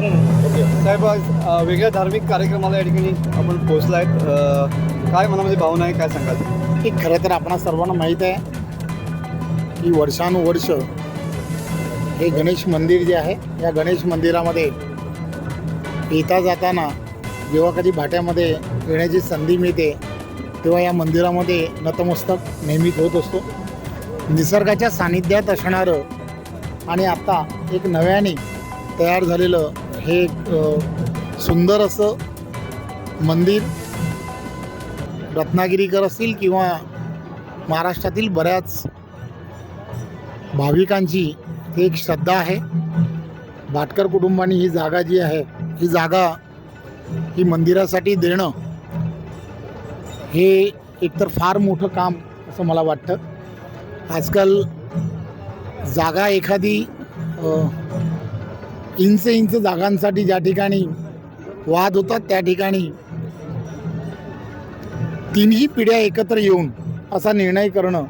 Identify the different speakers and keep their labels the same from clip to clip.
Speaker 1: Okay साहेब आज वेगळ्या धार्मिक कार्यक्रमाला या ठिकाणी आपण पोहोचला आहेत. काय मनामध्ये भावना आहे? काय सांगाल?
Speaker 2: की खरं तर आपणा सर्वांना माहीत आहे की वर्षानुवर्ष हे गणेश मंदिर जे आहे या गणेश मंदिरामध्ये येता जाताना जेव्हा कधी भाट्यामध्ये येण्याची संधी मिळते तेव्हा या मंदिरामध्ये नतमस्तक नेहमीच होत असतो. निसर्गाच्या सानिध्यात असणारं आणि आत्ता एक नव्याने तयार झालेलं हे एक सुंदर असं मंदिर रत्नागिरीकर असतील किंवा महाराष्ट्रातील बऱ्याच भाविकांची एक श्रद्धा आहे. भाटकर कुटुंबाने ही जागा जी आहे ही जागा ही मंदिरासाठी देणं हे एकतर फार मोठं काम असं मला वाटतं. आजकाल जागा एखादी इंच इंच जागांसाठी ज्या ठिकाणी वाद होतात त्या ठिकाणी तिन्ही पिढ्या एकत्र येऊन असा निर्णय करणं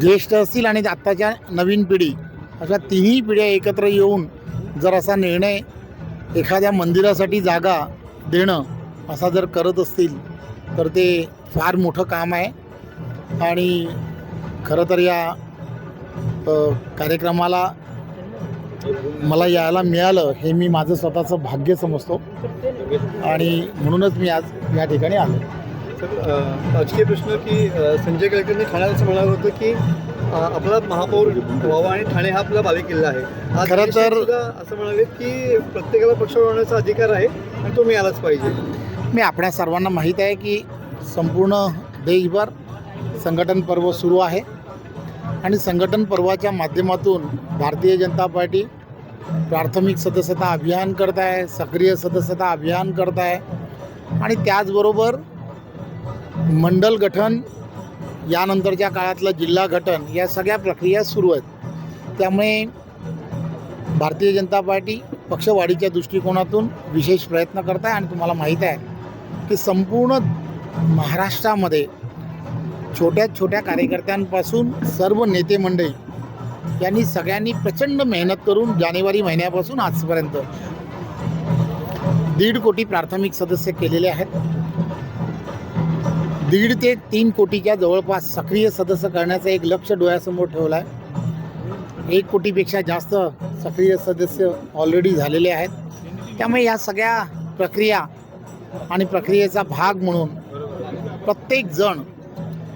Speaker 2: ज्येष्ठ असतील आणि आत्ताच्या नवीन पिढी अशा तिन्ही पिढ्या एकत्र येऊन जर असा निर्णय एखाद्या मंदिरासाठी जागा देणं असा जर करत असतील तर ते फार मोठं काम आहे. आणि खरं तर या कार्यक्रमाला मला यायला मिळालं हे मी माझं स्वतःचं भाग्य समजतो. आणि म्हणूनच मी आज या ठिकाणी आलो.
Speaker 1: राजकीय प्रश्न की संजय केळकरने ठाण्यात असं म्हणालं होतं की आपला महापौर व्हावा आणि ठाणे हा आपला बालेकिल्ला आहे.
Speaker 2: खरं तर-
Speaker 1: असं म्हणाले की प्रत्येकाला पक्ष बनवण्याचा अधिकार आहे आणि तो मिळालाच पाहिजे.
Speaker 2: मी आपल्या सर्वांना माहीत आहे की संपूर्ण देशभर संघटन पर्व सुरू आहे. आणि संघटन पर्वाच्या माध्यमातून भारतीय जनता पार्टी प्राथमिक सदस्यता अभियान करत आहे सक्रिय सदस्यता अभियान करत आहे आणि त्याचबरोबर मंडल गठन यानंतरच्या काळातलं जिल्हा गठन या सगळ्या प्रक्रिया सुरू आहेत. त्यामुळे भारतीय जनता पार्टी पक्षवाढीच्या दृष्टिकोनातून विशेष प्रयत्न करत आहे आणि तुम्हाला माहीत आहे की संपूर्ण महाराष्ट्रामध्ये छोट्या छोट्या कार्यकर्त्यांपासून सर्व नेते मंडळी यांनी सगळ्यांनी प्रचंड मेहनत करून जानेवारी महिन्यापासून आजपर्यंत दीड कोटी प्राथमिक सदस्य केलेले आहेत. दीड ते तीन कोटीच्या जवळपास सक्रिय सदस्य करण्याचं एक लक्ष डोळ्यासमोर ठेवलं आहे एक कोटीपेक्षा जास्त सक्रिय सदस्य ऑलरेडी झालेले आहेत. त्यामुळे या सगळ्या प्रक्रिया आणि प्रक्रियेचा भाग म्हणून प्रत्येक जण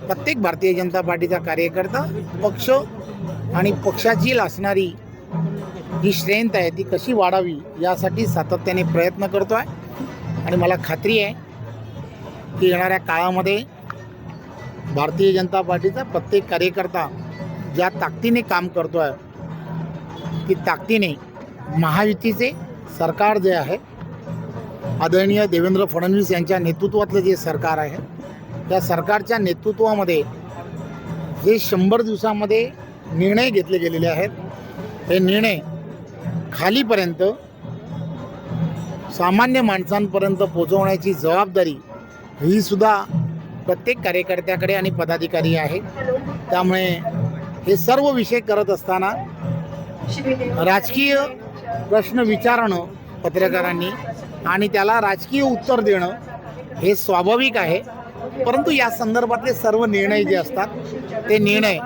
Speaker 2: प्रत्येक भारतीय जनता पार्टीचा कार्यकर्ता पक्ष आणि पक्षाची असणारी जी स्ट्रेंथ आहे ती कशी वाढावी यासाठी सातत्याने प्रयत्न करतो आहे आणि मला खात्री आहे की येणाऱ्या काळामध्ये भारतीय जनता पार्टीचा प्रत्येक कार्यकर्ता ज्या ताकदीने काम करतो आहे ती ताकदीने महायुतीचे सरकार जे आहे आदरणीय देवेंद्र फडणवीस यांच्या नेतृत्वातलं जे सरकार आहे त्या सरकारच्या नेतृत्वामध्ये जे शंभर दिवसामध्ये निर्णय घेतले गेलेले आहेत. हे निर्णय खालीपर्यंत सामान्य माणसांपर्यंत पोचवण्याची जबाबदारी ही सुद्धा प्रत्येक कार्यकर्त्याकडे आणि पदाधिकारी आहे. त्यामुळे हे सर्व विषय करत असताना राजकीय प्रश्न विचारणं पत्रकारांनी आणि त्याला राजकीय उत्तर देणं हे स्वाभाविक आहे. परंतु या संदर्भातले सर्व निर्णय जे असतात ते निर्णय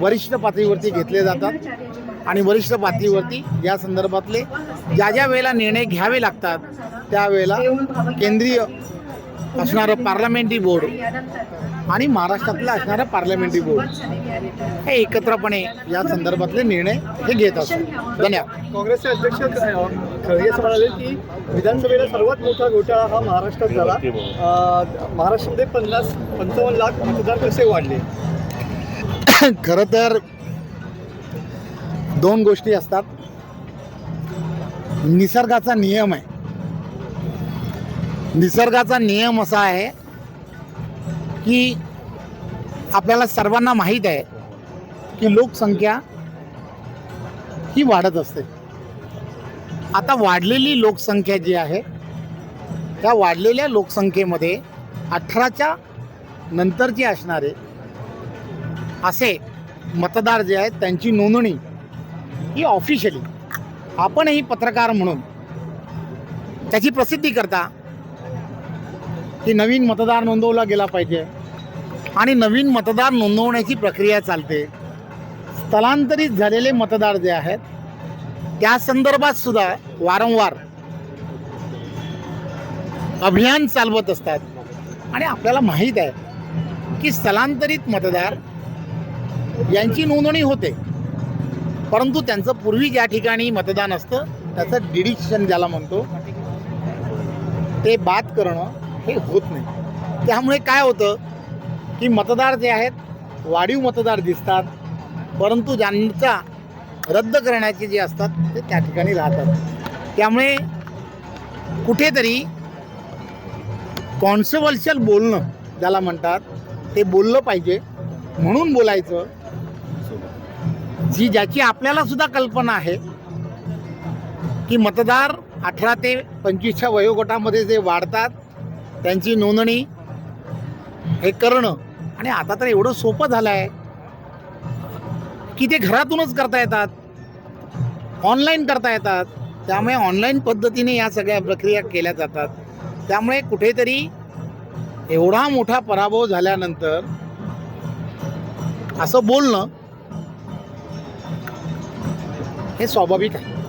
Speaker 2: वरिष्ठ पातळीवरती घेतले जातात. आणि वरिष्ठ पातळीवरती या संदर्भातले ज्या ज्या वेळेला निर्णय घ्यावे लागतात त्यावेळेला केंद्रीय असणारं पार्लमेंटरी बोर्ड आणि महाराष्ट्रातलं असणारं पार्लमेंटरी बोर्ड हे एकत्रपणे या संदर्भातले निर्णय हे घेत असतात. धन्यवाद.
Speaker 1: काँग्रेसचे अध्यक्ष खळगे असं म्हणाले की विधानसभेला सर्वात मोठा घोटाळा हा महाराष्ट्रात झाला. महाराष्ट्रामध्ये पन्नास पंचावन्न लाख मतदार कसे वाढले?
Speaker 2: खरं तर दोन गोष्टी असतात. निसर्गाचा नियम आहे. निसर्गाचा नियम असा आहे की आपल्याला सर्वांना माहीत आहे की लोकसंख्या ही वाढत असते. आता वाढलेली लोकसंख्या जी आहे त्या वाढलेल्या लोकसंख्येमध्ये अठराच्या नंतरची असणारे असे मतदार जे आहेत त्यांची नोंदणी ही ऑफिशियली आपणही पत्रकार म्हणून त्याची प्रसिद्धी करता की नवीन मतदार नोंदवला गेला पाहिजे. आणि नवीन मतदार नोंदवण्याची प्रक्रिया चालते. स्थलांतरित झालेले मतदार जे आहेत त्या संदर्भात सुद्धा वारंवार अभियान चालवत असतात. आणि आपल्याला माहीत आहे की स्थलांतरित मतदार यांची नोंदणी होते. परंतु त्यांचं पूर्वी ज्या ठिकाणी मतदान असतं त्याचं डिडिक्शन ज्याला म्हणतो ते बाद करणं हे होत नाही. त्यामुळे काय होतं की मतदार जे आहेत वाढीव मतदार दिसतात. परंतु ज्यांचा रद्द करण्याचे जे असतात ते त्या ठिकाणी राहतात. त्यामुळे कुठेतरी कॉन्सिव्हल्शियल बोलणं ज्याला म्हणतात ते बोललं पाहिजे. म्हणून बोलायचं जी ज्याची आपल्याला सुद्धा कल्पना आहे की मतदार अठरा ते पंचवीसच्या वयोगटामध्ये जे वाढतात त्यांची नोंदणी हे करणं आणि आता तर एवढं सोपं झालं आहे की ते घरातूनच करता येतात ऑनलाईन करता येतात. त्यामुळे ऑनलाईन पद्धतीने या सगळ्या प्रक्रिया केल्या जातात. त्यामुळे कुठेतरी एवढा मोठा पराभव झाल्यानंतर असं बोलणं हे स्वाभाविक आहे